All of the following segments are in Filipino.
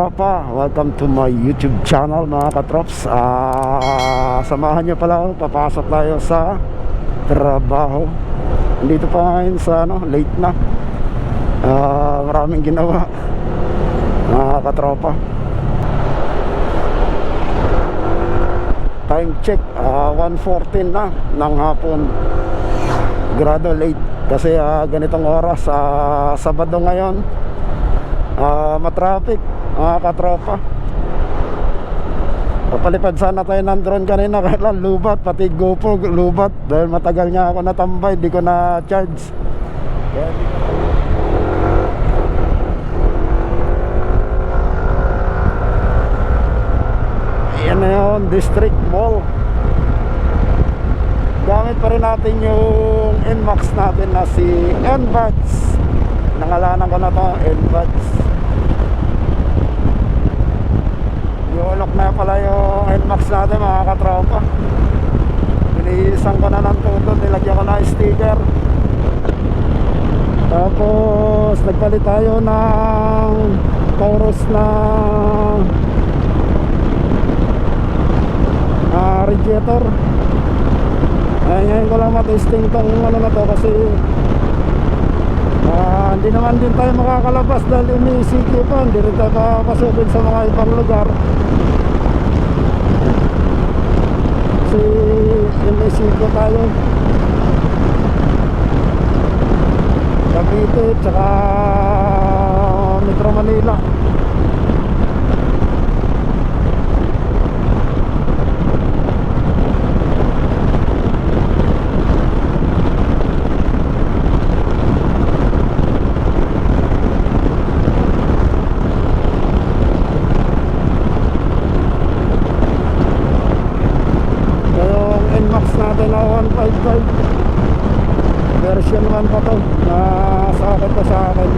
Katropa Welcome to my YouTube channel mga katrops. Ah, Samahan niyo pala ako. Papasok tayo sa trabaho. Dito pa ngayon sa ano, late na. Ah, Maraming ginawa Mga katropa. Time check ah, 1.14 na ng hapon. Grado late Kasi ah, ganitong oras sa Sabado ngayon. Ah, matraffic mga katropa. Papalipad sana tayo ng drone kanina Kailan lubat, pati GoPro lubat. Dahil matagal niya ako natambay Di ko na charge. Kaya di na yun, District Mall. Gamit pa rin natin yung NMAX natin na si NBATS Nangalanan ko na to, NBATS Yulok na pala yung NMAX natin mga katropa. Pinihisan ko na ng tuto, nilagyan ko na sticker. Tapos nagpalit tayo ng Taurus na ah, radiator. Ay ngayon ko lang matesting tong ano na to kasi hindi naman din tayo makakalabas dahil umiisikip pa hindi rin tayo makakasukin sa mga ibang lugar. Kasi umiisikip tayo. Cavite tsaka Metro Manila So, yung NMAX natin na 155 version 1 pa to na sa akin pa sa akin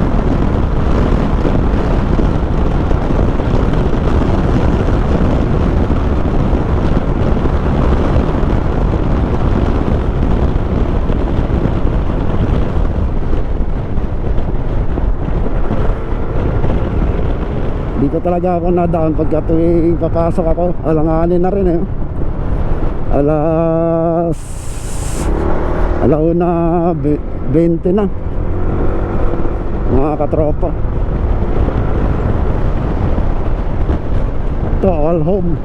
dito talaga ako nadaan pagka tuwing papasok ako alanganin na rin eh. Alas alauna be- 20 na. Mga katropa. To all home.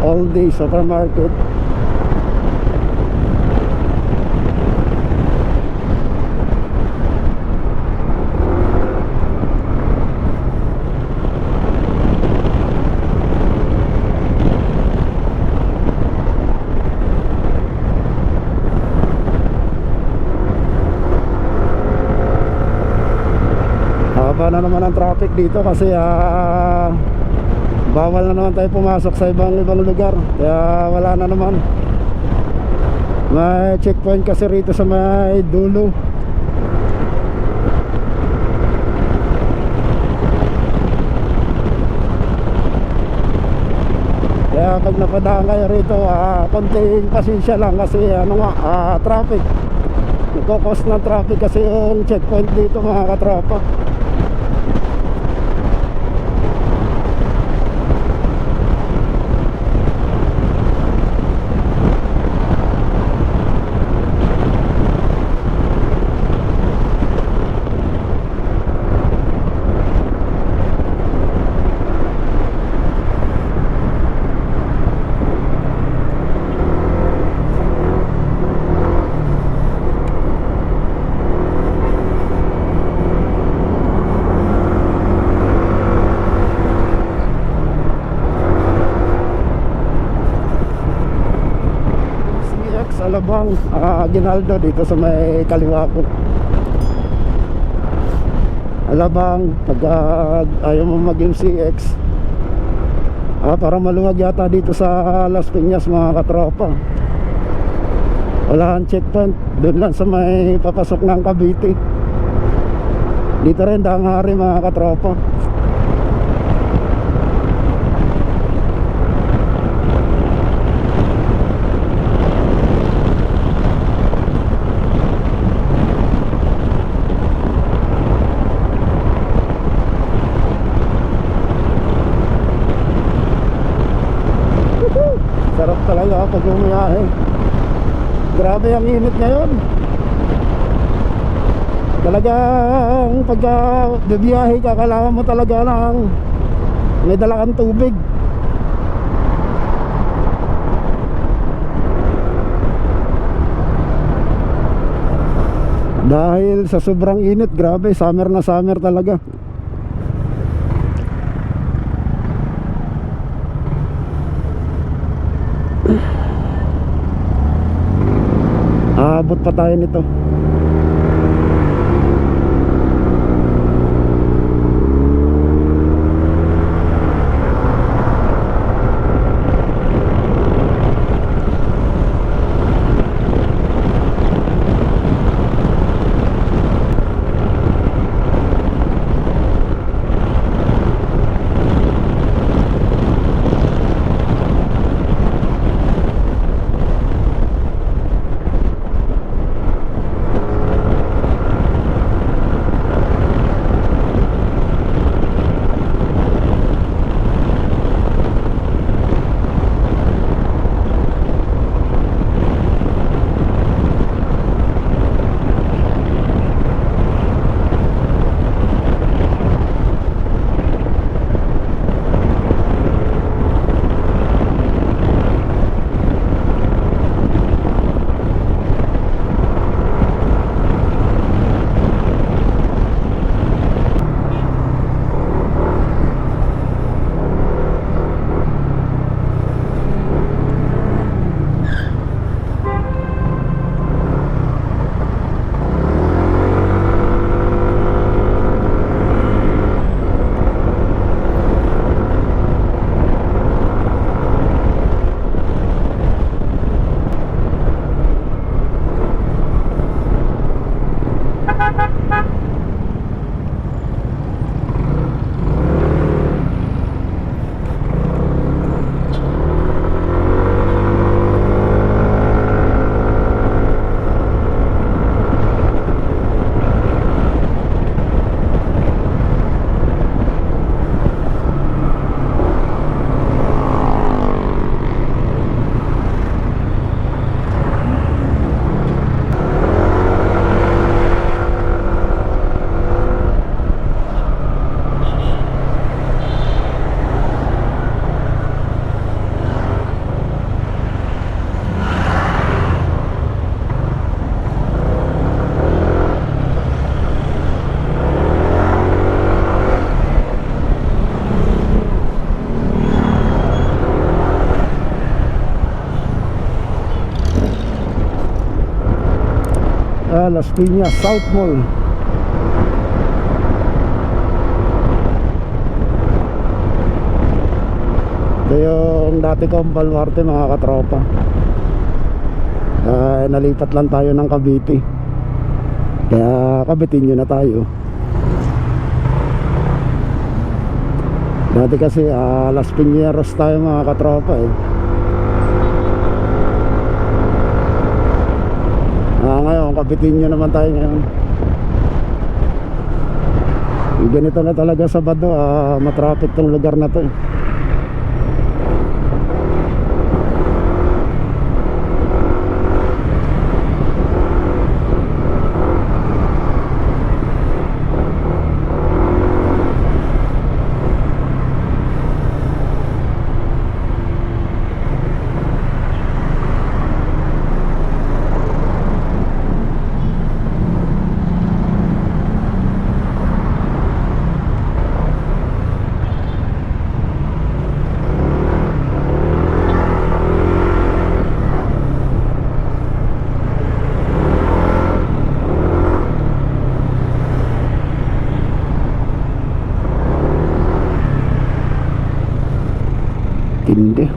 All day supermarket Haba na naman ang traffic dito kasi ah, bawal na naman tayo pumasok sa ibang ibang lugar. Kaya wala na naman. May checkpoint kasi rito sa may dulo. Kaya pag napadaan kayo rito, ah, konting pasensya lang kasi ano nga, ah, traffic. Nagkakos ng traffic kasi yung checkpoint dito mga katropa. Alabang, ah, Ginaldo dito sa may kaliwa ko. Alabang, pag ah, ayaw mo mag-MCX, ah, para maluwag yata dito sa Las Piñas mga katropa. Wala kang checkpoint, doon lang sa may papasok ng Cavite. Dito rin dangari mga katropa. Talaga pag umiyahe. Grabe ang init ngayon. Talagang pagka bibiyahe ka, kailangan mo talaga ng may dala tubig. Dahil sa sobrang init, grabe, summer na summer talaga. Aabot pa tayo nito. Ah, Las Piñas South Mall. Ito yung dati kong baluarte mga katropa. Ah, nalipat lang tayo ng Cavite. Kaya kabitin nyo na tayo. Dati kasi ah, Las Piñeros tayo mga katropa eh. Ah, ngayon, kapitin nyo naman tayo ngayon. Ganito na talaga sa Bado, ah, matraffic tong lugar na to. eh. dilinde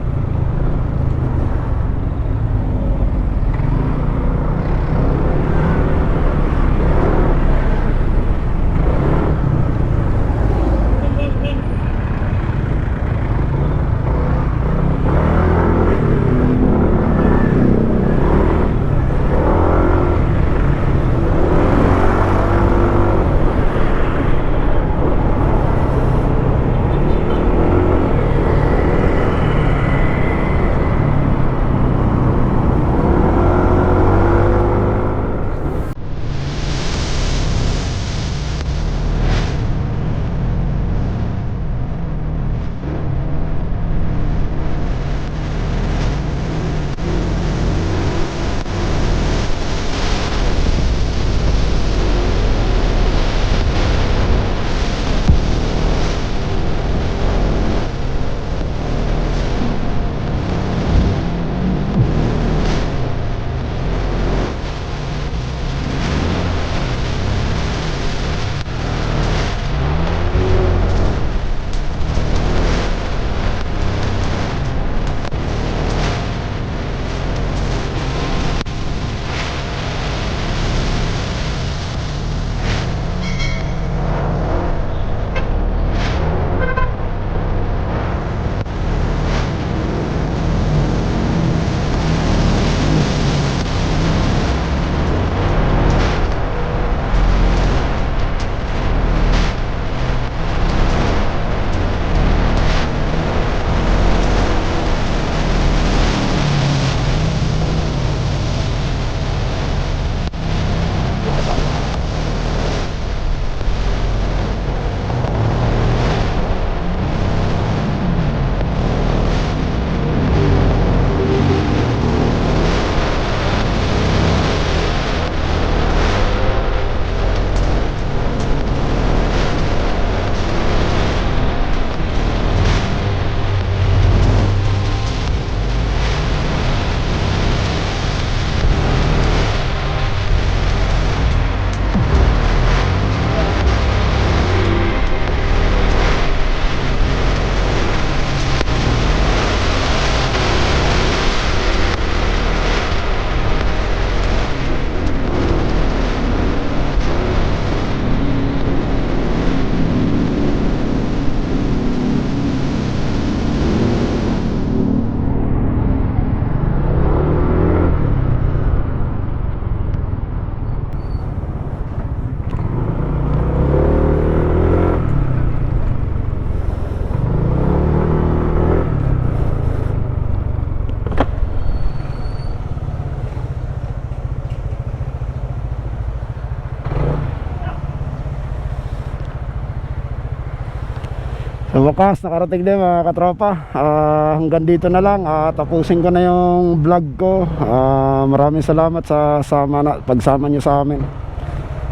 Sa wakas, nakarating din mga katropa. Ah, hanggang dito na lang. Ah, tapusin ko na yung vlog ko. Ah, maraming salamat sa sama na, pagsama nyo sa amin.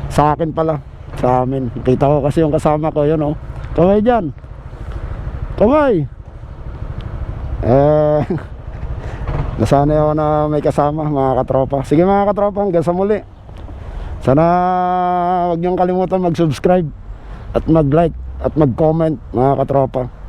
Sa akin pala. Sa amin. Kita ko kasi yung kasama ko. Yun oh. Kamay dyan. Kamay. Eh, nasanay ako na may kasama mga katropa. Sige mga katropa, hanggang sa muli. Sana wag niyong kalimutan mag-subscribe at mag-like at mag-comment mga katropa.